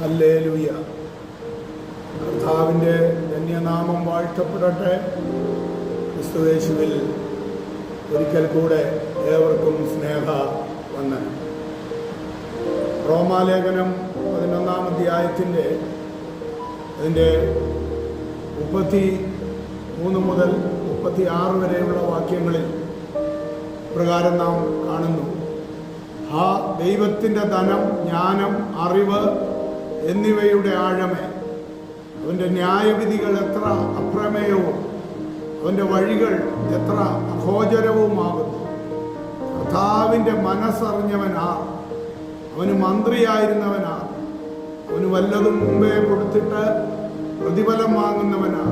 Hallelujah. കർത്താവിന്റെ ധന്യനാമം വാഴ്ത്തപ്പെടട്ടെ. ക്രിസ്തുവേശുവിൽ ഒരിക്കൽ കൂടെ ഏവർക്കും സ്നേഹ വന്ദനം. റോമാലേഖനം പതിനൊന്നാം അധ്യായത്തിന്റെ അതിന്റെ മുപ്പത്തി മൂന്ന് മുതൽ മുപ്പത്തി ആറ് വരെയുള്ള വാക്യങ്ങളിൽ പ്രകാരം നാം കാണുന്നു. ആ ദൈവത്തിന്റെ ധനം ജ്ഞാനം അറിവ് എന്നിവയുടെ ആഴമേ. അവന്റെ ന്യായവിധികൾ എത്ര അപ്രമേയവും അവന്റെ വഴികൾ എത്ര അഘോചരവുമാകുന്നു. കർത്താവിന്റെ മനസ്സറിഞ്ഞവനാ അവന് മന്ത്രിയായിരുന്നവനാ അവന് വല്ലതും മുമ്പേ കൊടുത്തിട്ട് പ്രതിഫലം വാങ്ങുന്നവനാ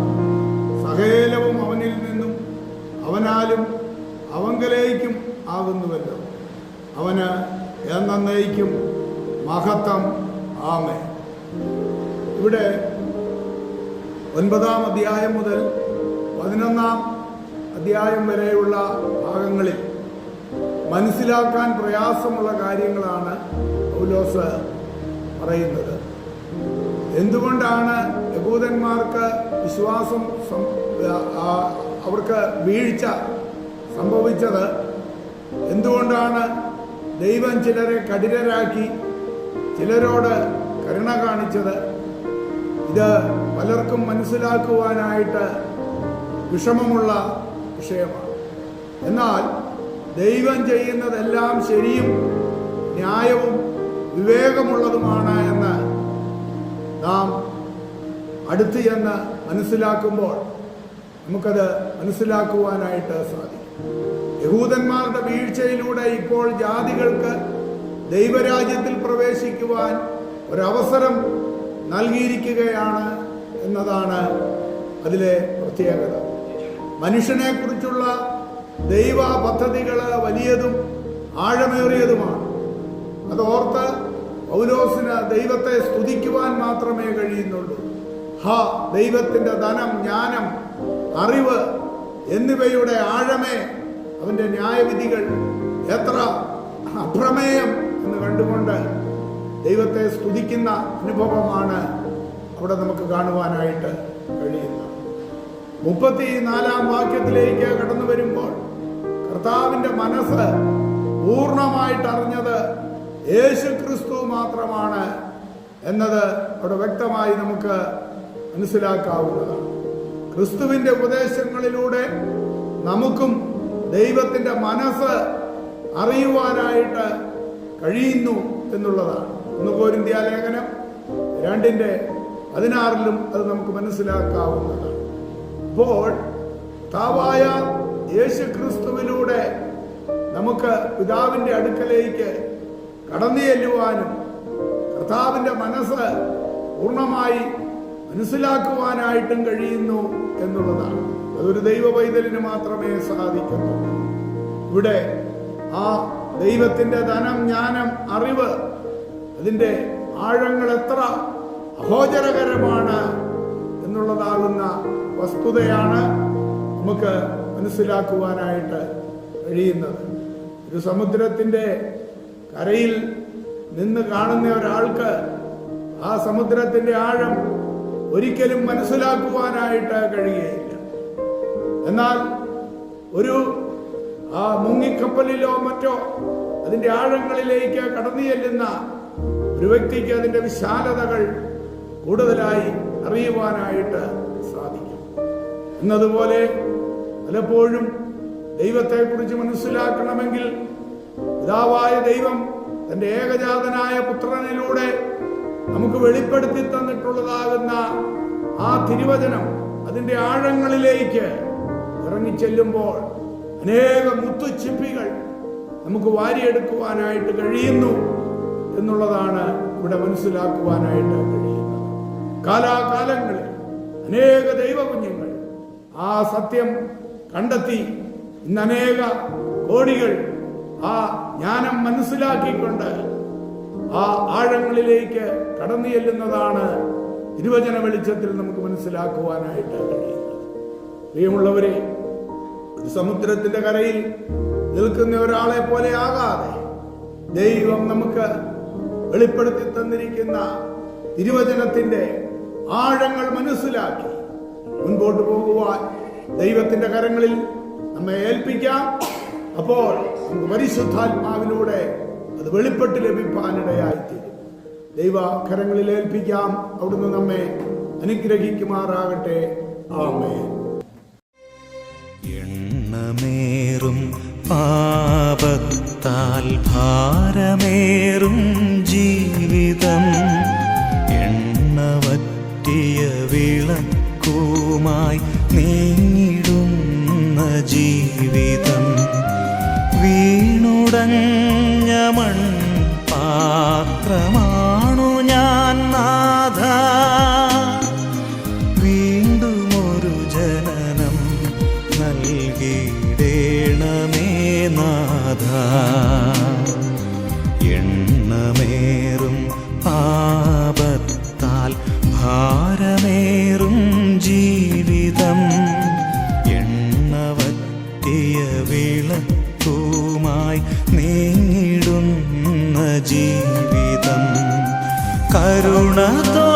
സകേലവും അവനിൽ നിന്നും അവനാലും അവങ്കലേക്കും ആകുന്നുവല്ലോ. അവന് എന്നേക്കും മഹത്വം. ആമേ ഇവിടെ ഒൻപതാം അധ്യായം മുതൽ പതിനൊന്നാം അധ്യായം വരെയുള്ള ഭാഗങ്ങളിൽ മനസ്സിലാക്കാൻ പ്രയാസമുള്ള കാര്യങ്ങളാണ് പൗലോസ് പറയുന്നത്. എന്തുകൊണ്ടാണ് യഹൂദന്മാർക്ക് വിശ്വാസം അവർക്ക് വീഴ്ച സംഭവിച്ചത്? എന്തുകൊണ്ടാണ് ദൈവം ചിലരെ കഠിനരാക്കി ചിലരോട് കരുണ കാണിച്ചത്. ഇത് പലർക്കും മനസ്സിലാക്കുവാനായിട്ട് വിഷമമുള്ള വിഷയമാണ്. എന്നാൽ ദൈവം ചെയ്യുന്നതെല്ലാം ശരിയും ന്യായവും വിവേകമുള്ളതുമാണ് എന്ന് നാം അടുത്ത് ചെന്ന് മനസ്സിലാക്കുമ്പോൾ നമുക്കത് മനസ്സിലാക്കുവാനായിട്ട് സാധിക്കും. യഹൂദന്മാരുടെ വീഴ്ചയിലൂടെ ഇപ്പോൾ ജാതികൾക്ക് ദൈവരാജ്യത്തിൽ പ്രവേശിക്കുവാൻ ഒരവസരം നൽകിയിരിക്കുകയാണ് എന്നതാണ് അതിലെ പ്രത്യേകത. മനുഷ്യനെക്കുറിച്ചുള്ള ദൈവ പദ്ധതികൾ വലിയതും ആഴമേറിയതുമാണ്. അതോർത്ത് പൗലോസിന് ദൈവത്തെ സ്തുതിക്കുവാൻ മാത്രമേ കഴിയുന്നുള്ളൂ. ഹ ദൈവത്തിന്റെ ധനം ജ്ഞാനം അറിവ് എന്നിവയുടെ ആഴമേ അവന്റെ ന്യായവിധികൾ എത്ര അപ്രമേയം എന്ന് കണ്ടുകൊണ്ട് ദൈവത്തെ സ്തുതിക്കുന്ന അനുഭവമാണ് അവിടെ നമുക്ക് കാണുവാനായിട്ട് കഴിയുന്നത്. മുപ്പത്തി നാലാം വാക്യത്തിലേക്ക് കടന്നു വരുമ്പോൾ കർത്താവിന്റെ മനസ്സ് പൂർണമായിട്ട് അറിഞ്ഞത് യേശു ക്രിസ്തു മാത്രമാണ് എന്നത് അവിടെ വ്യക്തമായി നമുക്ക് മനസ്സിലാക്കാവുന്നതാണ്. ക്രിസ്തുവിന്റെ ഉപദേശങ്ങളിലൂടെ നമുക്കും ദൈവത്തിന്റെ മനസ്സ് അറിയുവാനായിട്ട് കഴിയുന്നു എന്നുള്ളതാണ്. ഒന്ന് കോരിന്ത്യ ലേഖനം രണ്ടിന്റെ പതിനാറിലും അത് നമുക്ക് മനസ്സിലാക്കാവുന്നതാണ്. അപ്പോൾ താവായ യേശു ക്രിസ്തുവിലൂടെ നമുക്ക് പിതാവിന്റെ അടുക്കലേക്ക് കടന്നു ചെല്ലുവാനും കർത്താവിന്റെ മനസ്സ് പൂർണമായി മനസ്സിലാക്കുവാനായിട്ടും കഴിയുന്നു എന്നുള്ളതാണ്. അതൊരു ദൈവ പൈതലിന് മാത്രമേ സാധിക്കുന്നു ഇവിടെ ആ ദൈവത്തിന്റെ ധനം ജ്ഞാനം അറിവ് അതിന്റെ ആഴങ്ങൾ എത്ര അഹോചരകരമാണ് എന്നുള്ളതാകുന്ന വസ്തുതയാണ് നമുക്ക് മനസ്സിലാക്കുവാനായിട്ട് കഴിയുന്നത്. ഒരു സമുദ്രത്തിന്റെ കരയിൽ നിന്ന് കാണുന്ന ഒരാൾക്ക് ആ സമുദ്രത്തിന്റെ ആഴം ഒരിക്കലും മനസ്സിലാക്കുവാനായിട്ട് കഴിയുകയില്ല എന്നാൽ ഒരു ആ മുങ്ങിക്കപ്പലിലോ മറ്റോ അതിന്റെ ആഴങ്ങളിലേക്ക് കടന്നു ചെല്ലുന്ന ഒരു വ്യക്തിക്ക് അതിന്റെ വിശാലതകൾ കൂടുതലായി അറിയുവാനായിട്ട് സാധിക്കും. എന്നതുപോലെ പലപ്പോഴും ദൈവത്തെക്കുറിച്ച് മനസ്സിലാക്കണമെങ്കിൽ പിതാവായ ദൈവം തന്റെ ഏകജാതനായ പുത്രനിലൂടെ നമുക്ക് വെളിപ്പെടുത്തി തന്നിട്ടുള്ളതാകുന്ന ആ തിരുവചനം അതിന്റെ ആഴങ്ങളിലേക്ക് ഇറങ്ങിച്ചെല്ലുമ്പോൾ അനേക മുത്തുച്ചിപ്പികൾ നമുക്ക് വാരിയെടുക്കുവാനായിട്ട് കഴിയുന്നു. എന്നുള്ളതാണ് ഇവിടെ മനസ്സിലാക്കുവാനായിട്ട് കഴിയുന്നത്. കാലാകാലങ്ങളിൽ അനേക ദൈവകുഞ്ഞുങ്ങൾ ആ സത്യം കണ്ടെത്തി ഇന്ന് അനേക കോടികൾ ആ ജ്ഞാനം മനസ്സിലാക്കിക്കൊണ്ട് ആ ആഴങ്ങളിലേക്ക് കടന്നു ചെല്ലുന്നതാണ് തിരുവചന വെളിച്ചത്തിൽ നമുക്ക് മനസ്സിലാക്കുവാനായിട്ട് കഴിയുന്നത്. പ്രിയമുള്ളവരെ ഒരു സമുദ്രത്തിന്റെ കരയിൽ നിൽക്കുന്ന ഒരാളെ പോലെ ആകാതെ ദൈവം നമുക്ക് വെളിപ്പെടുത്തി തന്നിരിക്കുന്ന തിരുവചനത്തിന്റെ ആഴങ്ങൾ മനസ്സിലാക്കി. മുൻപോട്ട് പോകുവാൻ ദൈവത്തിന്റെ കരങ്ങളിൽ നമ്മെ ഏൽപ്പിക്കാം. അപ്പോൾ പരിശുദ്ധാത്മാവിലൂടെ അത് വെളിപ്പെട്ട് ലഭിക്കാനിടയായിത്തീരും ദൈവ കരങ്ങളിൽ ഏൽപ്പിക്കാം. അവിടുന്ന് നമ്മെ അനുഗ്രഹിക്കുമാറാകട്ടെ. ആമേ എണ്ണമേറും പാപത്താൽ വിളക്കുമായി നീങ്ങിടുന്ന ജീവിതം വീണുടഞ്ഞ മൺ പാത്രമാണു ഭാരമേറും ജീവിതം. എണ്ണവത്തിയ വിളക്കുമായി നീങ്ങിടുന്ന ജീവിതം. കരുണ തോ